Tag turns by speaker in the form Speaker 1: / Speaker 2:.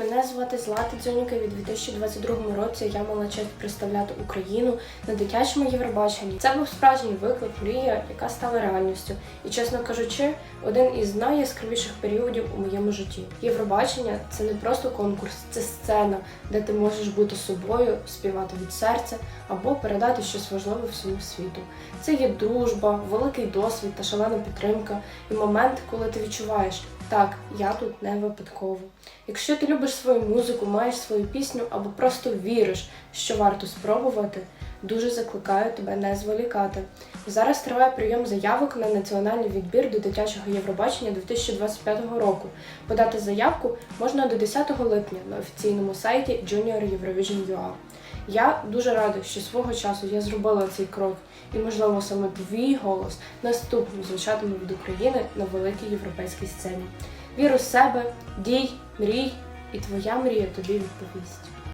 Speaker 1: when Мене звати Злата Дзюніка. Від 2022 році я мала честь представляти Україну на дитячому Євробаченні. Це був справжній виклик, мрія, яка стала реальністю. І чесно кажучи, один із найяскравіших періодів у моєму житті. Євробачення це не просто конкурс, це сцена, де ти можеш бути собою, співати від серця або передати щось важливе всьому світу. Це є дружба, великий досвід та шалена підтримка, і момент, коли ти відчуваєш, так, я тут не випадково. Якщо ти любиш свою музику, маєш свою пісню або просто віриш, що варто спробувати, дуже закликаю тебе не зволікати. Зараз триває прийом заявок на національний відбір до дитячого Євробачення 2025 року. Подати заявку можна до 10 липня на офіційному сайті Junior Eurovision UA. Я дуже рада, що свого часу я зробила цей крок, і можливо саме твій голос наступним звучатиме від України на великій європейській сцені. Віру в себе, дій, мрій, і твоя мрія тобі відповість.